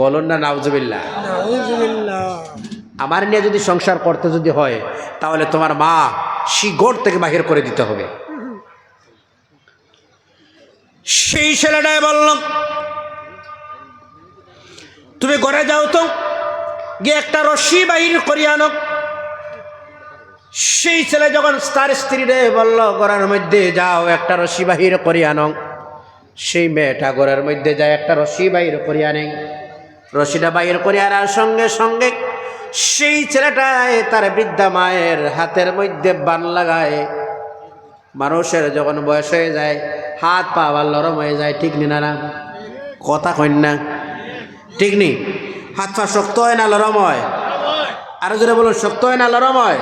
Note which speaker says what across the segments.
Speaker 1: বলুন না নাউজুবিল্লাহ।
Speaker 2: নাউজুবিল্লাহ।
Speaker 1: আমার নিয়ে যদি সংসার করতে যদি হয় তাহলে তোমার মা শিগড় থেকে বাহির করে দিতে হবে। সেই ছেলেটাই বলল তুমি ঘরে যাও তো গিয়ে একটা রশি বাহির করিয়ে আনো। সেই ছেলে যখন তার স্ত্রী রে বলল ঘরের মধ্যে যাও একটা রশি বাহির করিয়ে আনো। সেই মেয়েটা ঘরের মধ্যে যায় একটা রশি বাহির করিয়া নেই রশিটা বাহির করে আনার সঙ্গে সঙ্গে সেই ছেলেটায় তার বৃদ্ধা মায়ের হাতের মধ্যে বান লাগায়। মানুষের যখন বয়স হয়ে যায় হাত পা আবার নরম হয়ে যায় ঠিক নি না কথা কথা না। ঠিক নি? হাত পা শক্ত হয় না নরম হয়? আরও জোরে বলুন শক্ত হয় না নরম হয়?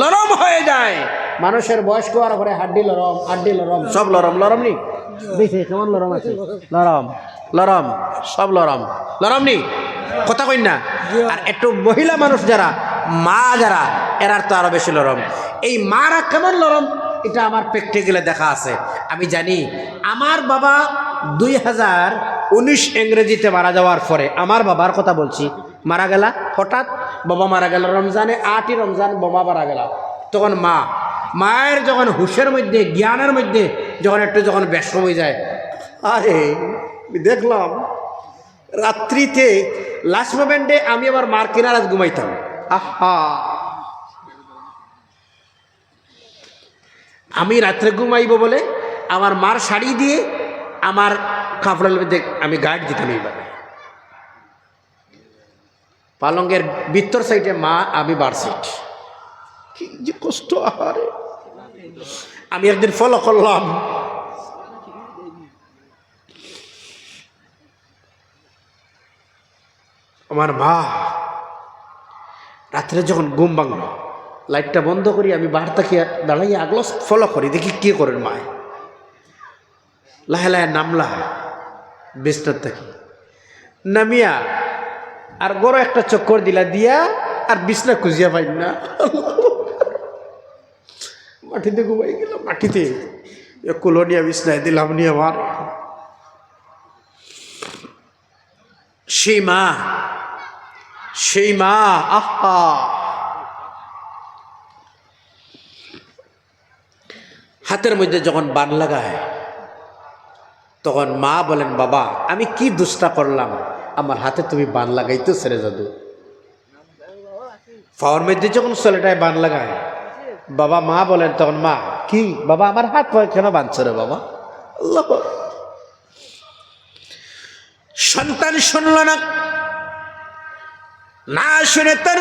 Speaker 1: লরম হয়ে যায়। মানুষের বয়স্ক হওয়ার পরে হাড্ডি লরম হাড্ডি লরম সব লরম লরম নি? দেখি কেমন লরম আছে? লরম লরম সব লরম। লরম নি? কথা কই না। আর একটু মহিলা মানুষ যারা মা যারা এরার তো আরও বেশি লরম। এই মারা কেমন লরম? এটা আমার প্র্যাকটিক্যালে দেখা আছে। আমি জানি আমার বাবা দুই হাজার উনিশ ইংরেজিতে মারা যাওয়ার পরে আমার বাবার কথা বলছি মারা গেলা হঠাৎ বাবা মারা গেল রমজানে আটই রমজান বাবা মারা গেল। তখন মা মায়ের যখন হুশের মধ্যে জ্ঞানের মধ্যে যখন একটু যখন ব্যস্ত হয়ে যায় আরে দেখলাম, রাত্রিতে লাস্ট মোমেন্টে আমি আবার মার কিনারাত ঘুমাইতাম। আহা! আমি রাত্রে ঘুমাইব বলে আমার মার শাড়ি দিয়ে আমার কাপড়ের মধ্যে আমি গাইড দিতাম এইভাবে। পালঙ্গের ভিতর সাইডে মা, আমি বার সাইড কি যে কষ্ট আমি একদিন ফলো করলাম। আমার মা, রাত্রে যখন ঘুম ভাঙল, লাইটটা বন্ধ করি, আমি বাহার তাকিয়ে দাঁড়াইয়ে আগলো ফলো করি, দেখি কে করেন মায়। লাহে লাহে নামলা বিস্তার থাকি। নামিয়া আর বড় একটা চক্কর দিলা দিয়া আর বিছনা খুঁজিয়া পাই না। মাটিতে ঘুমাই গেলাম, মাটিতে। কুলোনিয়া বিছনায় দিলাম নিয়ে আমার সেই মা সেই মা, আহা। হাতের মধ্যে যখন বান লাগায়, তখন মা বলেন, বাবা, আমি কি দুষ্টা করলাম? আমার হাতে তুমি বান লাগাইতো ছেড়ে যাদু পাওয়ার মধ্যে যখন ছেলেটায় বান লাগায়, বাবা মা বলেন, তখন মা, কি? বাবা, আমার হাত কেন বাঁধছো রে বাবা? সন্তান শুনল না না শুনে তার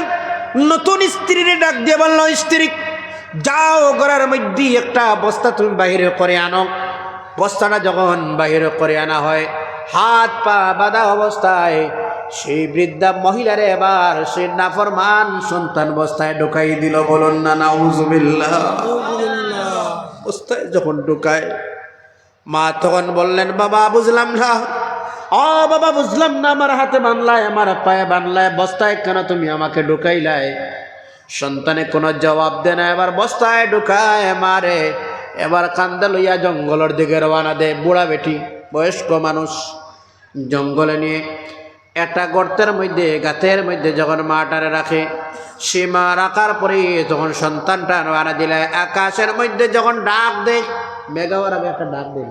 Speaker 1: নতুন স্ত্রীর ডাক দিয়ে বলল, স্ত্রী, যাও ঘরের মধ্যে, একটা বস্তা তুমি বাহিরে করে আনো। বস্তাটা যখন বাহিরে করে আনা হয়, হাত পা বাঁধা অবস্থায় সেই বৃদ্ধা মহিলারে এবার সে নাফরমান সন্তান বস্তায় ঢুকাই দিল। বলুন না, নাউজুবিল্লাহ। বস্তায় যখন ঢুকায়, মা তখন বললেন, বাবা, বুঝলাম না। ও বাবা, বুঝলাম না, আমার হাতে বানলায়, আমার পায়ে বানলায়, বস্তায় কেন তুমি আমাকে ঢুকাইলাই? সন্তানে কোনো জবাব দে না, এবার বস্তায় ঢুকায় মারে। এবার কান্দা লইয়া জঙ্গলের দিকে রওনা দে, বুড়া বেটি, বয়স্ক মানুষ। জঙ্গলে নিয়ে একটা গর্তের মধ্যে, গাতের মধ্যে যখন মাটারে রাখে সে মা রাখার পরে যখন সন্তানটা রওনা দিলে, আকাশের মধ্যে যখন ডাক দেয় মেঘাওয়ার আগে একটা ডাক দিল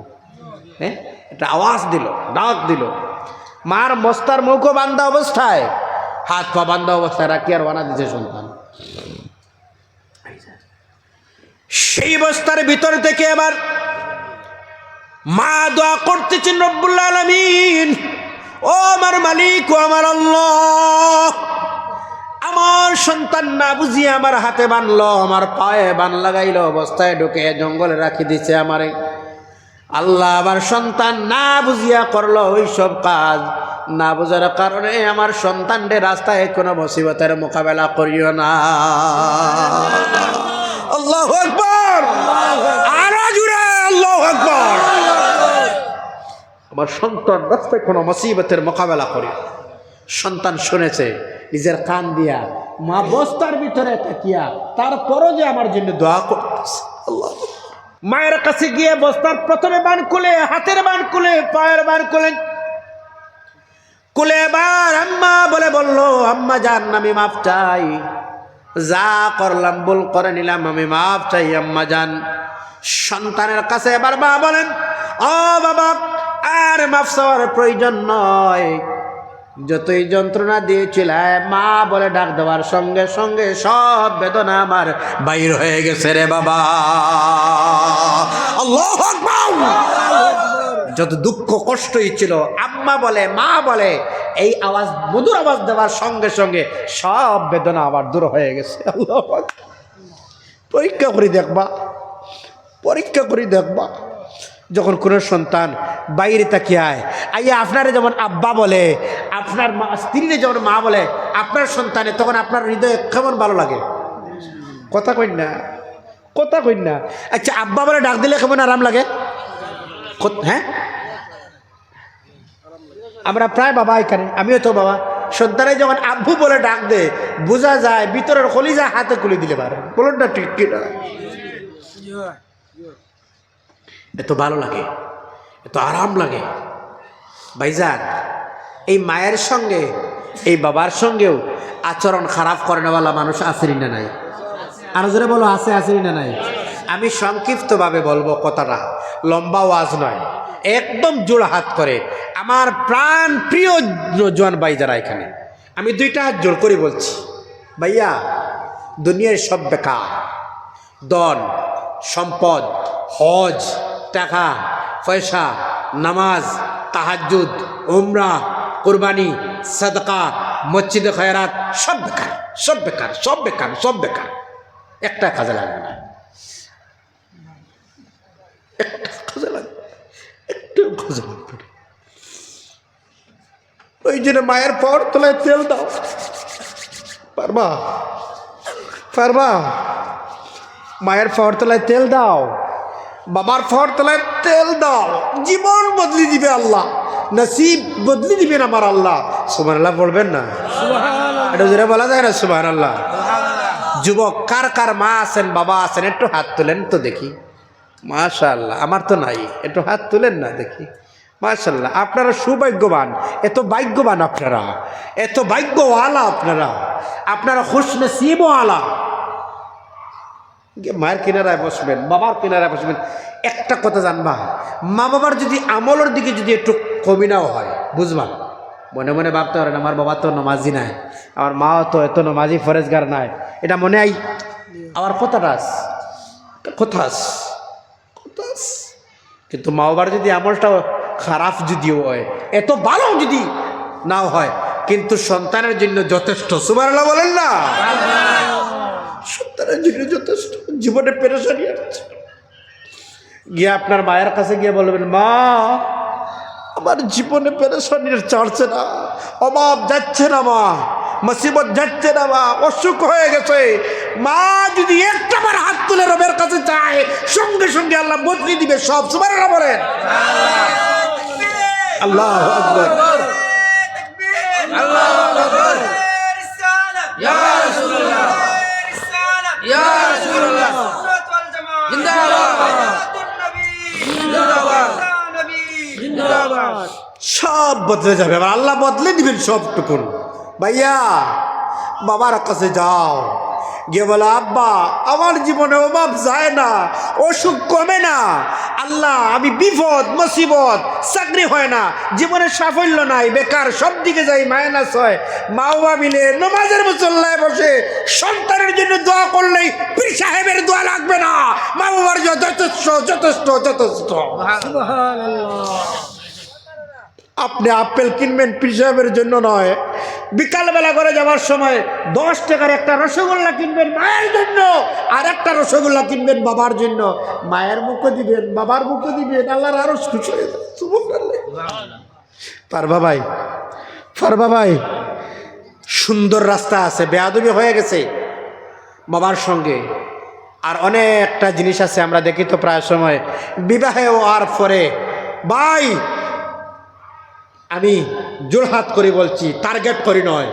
Speaker 1: হ্যাঁ? একটা আওয়াজ দিল, ডাক দিল। মার মস্তার মুখও বান্ধা অবস্থায়, হাত পা বান্ধা অবস্থায়, রাখি আর বানা দিছে সন্তান। সেই বস্তার ভিতর থেকে এবার মা দোয়া করতেছেন রব্বুল্লা আলমিন, ও আমার মালিক, ও আমার আল্লাহ, আমার সন্তান না বুঝিয়ে আমার হাতে বানলো, আমার পায়ে বান লাগাইলো, অবস্থায় ঢুকে জঙ্গলে রাখি দিছে আমারে। আল্লাহ আমার সন্তান না বুঝিয়া করল ওই সব কাজ। না বুঝার কারণে আমার সন্তানদের রাস্তায় কোনো মুসিবতের মোকাবেলা করিও না। আল্লাহ আকবর! আরও জুড়ে আল্লাহ আকবর! আমার সন্তান রাস্তায় কোনো মুসিবতের মোকাবেলা করি সন্তান শুনেছে, নিজের কান দিয়া, মা বস্তার ভিতরে তাকিয়া, তারপরও যে আমার জন্য দোয়া করতেছে। আল্লাহ মায়ের কাছে গিয়ে বস্তার প্রথমে বান খুলে, হাতের বান খুলে, পায়ের বান খুলে। কুলে এবার আম্মা বলে বলল, আম্মা জান, আমি মাফ চাই। যা করলাম, ভুল করে নিলাম, আমি মাফ চাই, আম্মা জান। সন্তানের কাছে এবার মা বলেন, ও বাবা, আর মাফ চাওয়ার প্রয়োজন নয়। যতই যন্ত্রণা দিয়েছিল মা বলে ডাক দেওয়ার সঙ্গে সঙ্গে সব বেদনা আমার বাইর হয়ে গেছে রে বাবা। আল্লাহু যত দুঃখ, কষ্টই ছিল, আম্মা বলে, মা বলে, এই আওয়াজ, মধুর আওয়াজ দেওয়ার সঙ্গে সঙ্গে সব বেদনা আবার দূর হয়ে গেছে। পরীক্ষা করে দেখবা, পরীক্ষা করে দেখবা, যখন কোনো সন্তান বাইরে তাকিয়ে আয়, আইয়া আপনারে যেমন আব্বা বলে, আপনার মা, স্ত্রীরে যেমন মা বলে, আপনার সন্তানে তখন আপনার হৃদয়ে কেমন ভালো লাগে? কথা কই না। কথা কই না আচ্ছা আব্বা বলে ডাক দিলে কেমন আরাম লাগে? হ্যাঁ? আমরা প্রায় বাবা এখানে, আমিও তো বাবা। সন্তানে যখন আব্বু বলে ডাক দে, বোঝা যায় ভিতরের কলিজা হাতে খুলে দিলে পারে। বলুন না ঠিক এত ভালো লাগে, এত আরাম লাগে। ভাইজান, এই মায়ের সঙ্গে, এই বাবার সঙ্গেও আচরণ খারাপ করে নেওয়ালা মানুষ আসেনি না নাই? আরও জোরে বলো, আছে আসেনি না নাই? আমি সংক্ষিপ্তভাবে বলব কথাটা। লম্বা ওয়াজ নয়। একদম জোড় হাত করে। আমার প্রাণ প্রিয় জোয়ান ভাই যারা এখানে, আমি দুইটা হাত জোর করে বলছি। ভাইয়া, দুনিয়ার সব বেকার। দন সম্পদ, হজ, টাকা, পয়সা, নামাজ তাহাজুদ উমরা, কোরবানি, সদকা, মসজিদে খয়রাত, সব বেকার সব বেকার সব বেকার সব বেকার। একটা কাজে লাগবে না। একটা কাজে লাগবে। কাজে লাগবে না। ওই জন্য মায়ের পর তোলায় তেল দাও। পারবা? পারবা? মায়ের ফর তলায় তেল দাও। বাবার ফর তলায় তেল দাও। জীবন বদলি দিবে আল্লাহ। নসিব বদলি দিবেন আমার আল্লাহ। সুমান আল্লাহ বলবেন না? এটা যেটা বলা যায় না সুমান আল্লাহ যুবক, কার কার মা আছেন, বাবা আছেন, একটু হাত তুলেন তো দেখি। মাশাল্লাহ আমার তো নাই, একটু হাত তুলেন না দেখি। মাশাল্লাহ আপনারা সুভাগ্যবান, এত ভাগ্যবান আপনারা, এত ভাগ্যওয়ালা আপনারা আপনারা খুশ নসিবও আলা। মায়ের কিনারায় বসবেন, বাবার কিনারায় বসবেন, একটা কথা জানবা মা বাবার যদি আমলের দিকে যদি একটু কমিনাও হয়, বুঝবা? মনে মনে ভাবতে পারেন, আমার বাবা তো নমাজি নাই, আমার মাও তো এত নমাজি ফরেজগার নাই। এটা মনে আই আমার কথাটা আস কথা আস কথা আস। কিন্তু মা বাবার যদি আমলটা খারাপ যদিও হয়, এত ভালো যদি নাও হয়, কিন্তু সন্তানের জন্য যথেষ্ট। সুমার বলেন না? সন্তানের জন্য যথেষ্ট। জীবনে পেরেশানি আসছে। গিয়ে আপনার মায়ের কাছে গিয়ে বলবেন, মা আমার জীবনে পেরেশানির চাড়ছে না অভাব যাচ্ছে না মা মুসিবত যাচ্ছে না মা অসুখ হয়ে গেছে। মা যদি একটা বার হাত তুলে রবের কাছে চায় সঙ্গে সঙ্গে আল্লাহ বদলি দিবে সব সুমার বলেন। আল্লাহ আকবর। সব বদলে যাবে। আবার আল্লাহ বদলে দিবেন সবটুকুন। ভাইয়া বাবার কাছে যাও। গিয়ে বলে আব্বা আমার জীবনে অভাব যায় না অসুখ কমে না। আল্লাহ আমি বিপদ মুসিবত চাকরি হয় না জীবনে সাফল্য নাই বেকার সব দিকে যাই মাইনাস হয়। মা বাবা মিলে নমাজের মুসল্লায় বসে সন্তানের জন্য দোয়া করলেই পীর সাহেবের দোয়া লাগবে না। মা বাবার যথেষ্ট যথেষ্ট। যথেষ্ট আপনি আপেল কিনবেন পীর সাহেবের জন্য নয়। বিকালবেলা করে যাওয়ার সময় দশ টাকার একটা রসগোল্লা কিনবেন মায়ের জন্য আর একটা রসগোল্লা কিনবেন বাবার জন্য। মায়ের মুখে দিবেন, বাবার মুখে দিবেন, আল্লাহর আরও খুশি হয়ে। পারবা ভাই পারবা ভাই সুন্দর রাস্তা আছে, বেয়াদবি হয়ে গেছে বাবার সঙ্গে। আর অনেকটা জিনিস আছে, আমরা দেখি তো প্রায় সময়। বিবাহে আর পরে। ভাই আমি জোরহাত করে বলছি টার্গেট করি নয়।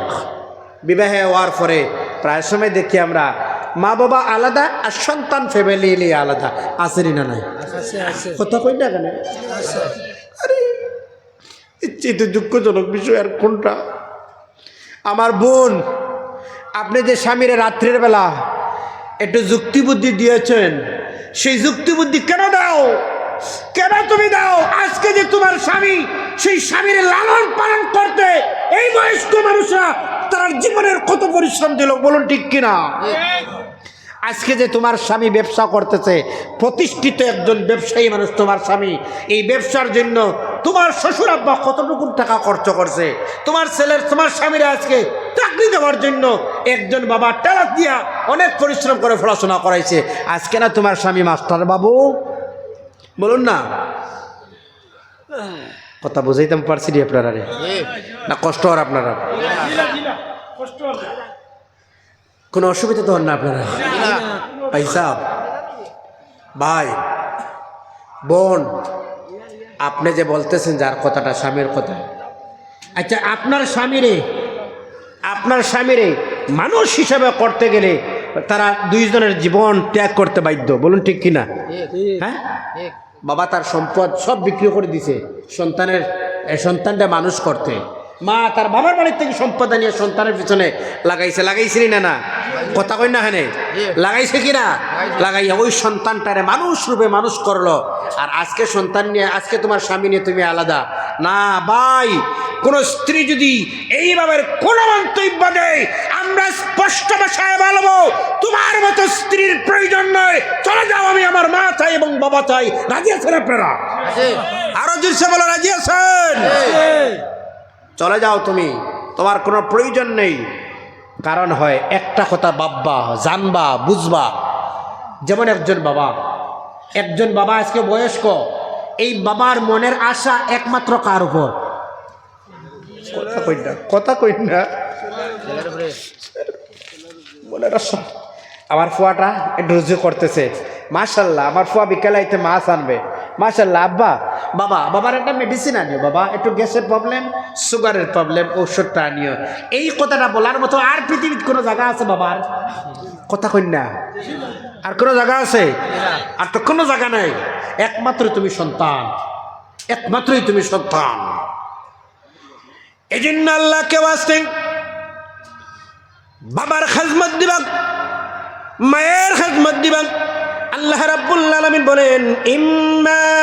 Speaker 1: বিবাহে হওয়ার পরে প্রায় সময় দেখি আমরা মা বাবা আলাদা আর সন্তান ফ্যামিলি আলাদা। আসেনি না নাই? কথা কই না কেন? আরে চেয়ে দুঃখজনক বিষয় আর কোনটা? আমার বোন আপনি যে স্বামীর রাত্রের বেলা একটু যুক্তি বুদ্ধি দিয়েছেন সেই যুক্তি বুদ্ধি কেন দাও? কেন তুমি দাও? আজকে যে তোমার স্বামী সেই স্বামীর লালন পালন করতে এই বয়স্ক মানুষরা তার জীবনের কত পরিশ্রম দিল, বলুন ঠিক কিনা? আজকে যে তোমার স্বামী ব্যবসা করতেছে, প্রতিষ্ঠিত একজন ব্যবসায়ী মানুষ তোমার স্বামী, এই ব্যবসার জন্য তোমার শ্বশুর আব্বা কতটুকু টাকা খরচ করছে? তোমার ছেলের, তোমার স্বামীরা আজকে চাকরি দেওয়ার জন্য একজন বাবা টেলার দিয়া অনেক পরিশ্রম করে পড়াশোনা করাইছে। আজকে না তোমার স্বামী মাস্টার বাবু বলুন না। কথা বুঝাইতাম পারছি রে আপনারা রে। না কষ্ট আর আপনারা। কোনো অসুবিধা তো হন না আপনারা? ভাই সাহ ভাই বোন আপনি যে বলতেছেন যার কথাটা স্বামীর কথা। আচ্ছা আপনার স্বামীরে আপনার স্বামীরে মানুষ হিসাবে করতে গেলে তারা দুইজনের জীবন ত্যাগ করতে বাধ্য। বলুন ঠিক কিনা? হ্যাঁ? বাবা তার সম্পদ সব বিক্রি করে দিছে। সন্তানের সন্তানটা মানুষ করতে। মা তার বাবার বাড়ির থেকে সম্পদ নিয়ে সন্তানের পিছনে লাগাইছে। লাগাইছিলি না না? কথা কই না হেনে? লাগাইছে কি না? লাগাইয়া ওই সন্তানটারে মানুষ রূপে মানুষ করল। আর আজকে সন্তান নিয়ে আজকে তোমার স্বামী নিয়ে তুমি আলাদা। না ভাই কোন স্ত্রী যদি এইভাবে কোন মন্তব্য দেয় আমরা স্পষ্ট ভাষায় বলব তোমার মতো স্ত্রীর প্রয়োজন নয়। চলে যাও আমি আমার মা চাই এবং বাবা চাই। রাজি আছেন আপনারা? আরও জোরসে বলো রাজি আছেন? চলে যাও তুমি। তোমার কোনো প্রয়োজন নেই। কারণ হয় একটা কথা বাব্বা জানবা বুঝবা। যেমন একজন বাবা। একজন বাবা আজকে বয়স্ক। এই বাবার মনের আশা একমাত্র কার উপর? কথা কই না কথা কই না। মনের আশা। আমার ফুয়াটা একটু রুজু করতেছে। মাশাল্লাহ আমার ফুয়া বিকেলাইতে মাছ আনবে। মাশাল্লাহ আব্বা। বাবা, বাবার একটা মেডিসিন আনিও, বাবা, একটু গ্যাসের প্রবলেম সুগারের প্রবলেম ওষুধটা আনিও। এই কথাটা বলার মতো আর পৃথিবীর কোনো জায়গা আছে বাবার কথা না। আর কোনো জায়গা আছে? আর তো কোনো জায়গা নাই। একমাত্র তুমি সন্তান। একমাত্রই তুমি সন্তান। এই জন্য আল্লাহকে বাঁচতেন বাবার খাজমত দিবাক, মায়ের খাজমত দিবাক। আল্লাহ রাব্বুল আলামিন বলেন ইম্মা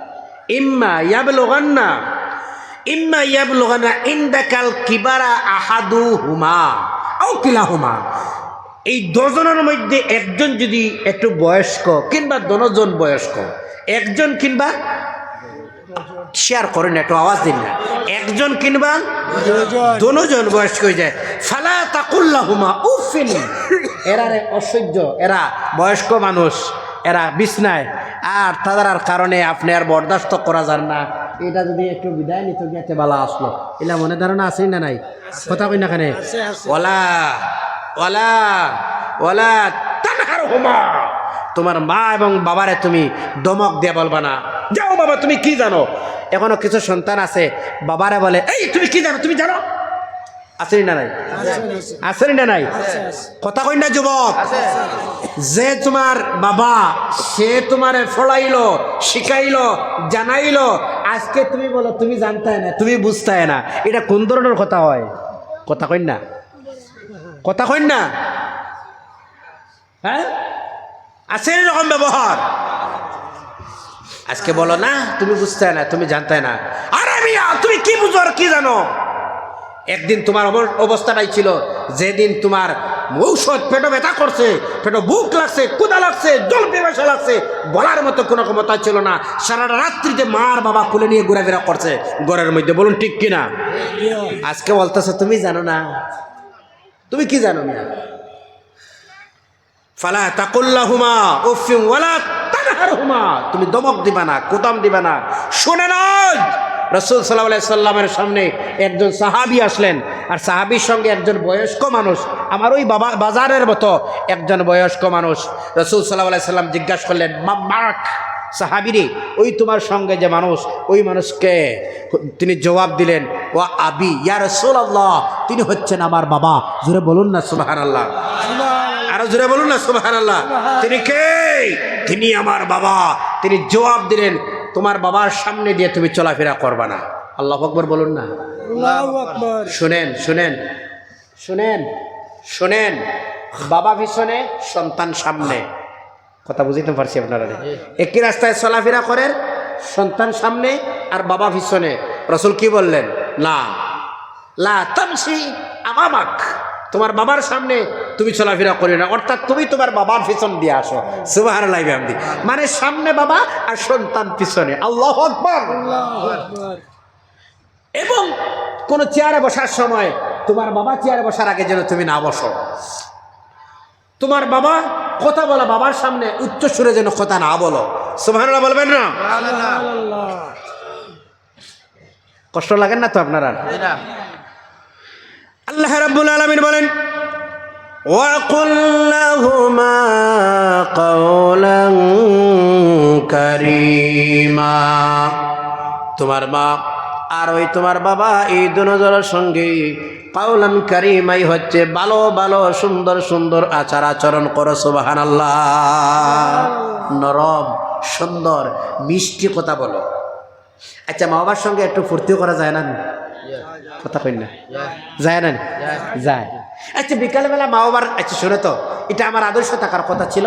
Speaker 1: ইম্মা ইয়াবলুগান্না ইম্মা ইয়াবলুগান্না ইনদাকাল কিবারা আহাদু হুমা আও কিলাহুমা। এই দুজনের মধ্যে একজন যদি একটু বয়স্ক কিংবা দনজন বয়স্ক, একজন কিংবা শেয়ার করেন, একটু আওয়াজ দিন না। একজন কিংবা দনোজন বয়স্ক হয়ে যায়। ফালা তাকুল্লাহুমা উফিন এরা অসহ্য, এরা বয়স্ক মানুষ। এরা বিছনায়। আর তাদের কারণে আপনি আর বরদাস্ত করা যান না। এটা যদি একটু বিদায় নিত গেতে বালা আসলো। এলা মনে ধারণা আছেই না নাই? কথা কই না খানে ওলা ওলা ওলা তানহার হুমা তোমার মা এবং বাবারে তুমি দমক দিয়ে বলবা না। যাও বাবা তুমি কি জানো? এখনও কিছু সন্তান আছে বাবারে বলে এই তুমি কি জানো? তুমি জানো? আসেনি না নাই? কথা কই না, যুবক। যে তোমার বাবা, সে তোমার ফলাইলো, শিখাইলো, জানাইলো, আজকে তুমি বলো, তুমি জানতে না, তুমি বুঝতে না। এটা কোন ধরনের কথা হয়? কথা কই না। কথা কই না। হ্যাঁ? আছে এরকম ব্যবহার? আজকে বলো না, তুমি বুঝতে না, তুমি জানতে না। আরে মিয়া, তুমি কি বুঝো আর কি জানো? একদিন তোমার অবস্থাটাই ছিল, যেদিন তোমার ঔষধ পেটো ব্যথা করছে, পেটো বুক লাগছে কুদা লাগছে জল পেপাসা লাগছে, বলার মতো কোনো ক্ষমতা ছিল না। সারা রাত্রিতে মার বাবা কুলে নিয়ে ঘোরাফেরা করছে, ঘরের মধ্যে। বলুন, ঠিক কিনা? আজকে বলতেছে, তুমি জানো না। তুমি কি জানো না? ফালা তাকুল্লাহুমা উফিম ওয়ালা তুমি দমক দিবা না কুতাম দিবা না। শুনে না রসুল সাল্লাহ সাল্লামের সামনে একজন সাহাবি আসলেন। আর সাহাবির সঙ্গে একজন বয়স্ক মানুষ, আমার ওই বাবা, বাজারের মতো একজন বয়স্ক মানুষ। রসুল সাল্লাহ সাল্লাম জিজ্ঞাসা করলেন, মা মার্ক সাহাবিরে ওই তোমার সঙ্গে যে মানুষ, ওই মানুষকে? তিনি জবাব দিলেন ও আবি, ইয়া রসুল আল্লাহ তিনি হচ্ছেন আমার বাবা। জোরে বলুন না সুবাহান আল্লাহ আরও জোরে বলুন না সুবাহান আল্লাহ তিনি কে? তিনি আমার বাবা। তিনি জবাব দিলেন তোমার বাবার সামনে দিয়ে তুমি চলাফেরা করবা না। আল্লাহ আকবর বলুন না। শুনেন শুনেন শুনেন শুনেন। বাবা পিছনে সন্তান সামনে। কথা বুঝিতে পারছি আপনারা একই রাস্তায় চলাফেরা করেন সন্তান সামনে আর বাবা পিছনে। রসুল কি বললেন? না লা তামসি আমামাক তোমার বাবার সামনে তুমি চলাফেরা করি না। অর্থাৎ তুমি তোমার বাবার পিছন দিয়ে আসো। সুবাহার লাইবে আমি মানে সামনে বাবা আর সন্তান পিছনে। আল্লাহ আকবর। এবং কোনো চেয়ারে বসার সময় তোমার বাবা চেয়ারে বসার আগে যেন তুমি না বসো। তোমার বাবা কথা বলা বাবার সামনে উচ্চ সুরে যেন কথা না বলো। সুবহানাল্লাহ বলবেন না? কষ্ট লাগেন না তো আপনারা আল্লাহ রাব্বুল আলামিন বলেন وقل لهما قولا كريما তোমার মা আর ওই তোমার বাবা এই দুজনের সঙ্গে পাউলান কারিমাই হচ্ছে ভালো ভালো সুন্দর সুন্দর আচার আচরণ করো সুবাহান আল্লাহ নরম সুন্দর মিষ্টি কথা বলো আচ্ছা মা বাবার সঙ্গে একটু ফুর্তিও করা যায় না কথা কই না। যায়। না যায়। আচ্ছা বিকালবেলা মা বাবার আচ্ছা শুনে তো এটা আমার আদর্শ থাকার কথা ছিল।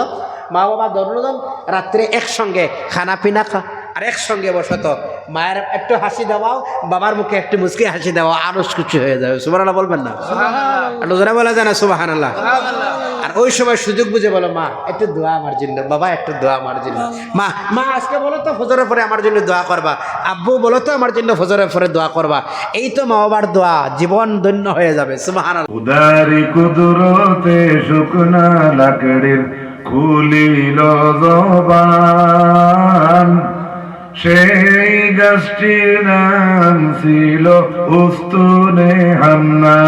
Speaker 1: মা বাবা ধরুন রাত্রে একসঙ্গে খানা পিনা খা আর একসঙ্গে বসতো মায়ের একটু হাসি দেওয়াও বাবার মুখে একটু মুসকে হাসি দেওয়া আরও কিছু হয়ে যাবে। সুবাহ বলবেন না? জোরে বলা যায় না সুবাহ আর ওই সময় সুযোগ বুঝে বলো, মা, একটু দোয়া আমার জন্য, বাবা, একটু দোয়া আমার জন্য। মা মা, আজকে বলো তো ফজরের পরে আমার জন্য দোয়া করবা। আব্বু, বলো তো আমার জন্য ফজরের পরে দোয়া করবা। এই তো মা বাবার দোয়া, জীবন ধন্য হয়ে যাবে সুবাহান
Speaker 3: উদারি কুদরতে শুকনা লাকড়ির খুলিল জবান। সেই গাছটির নাম ছিল উস্তুনে হান্না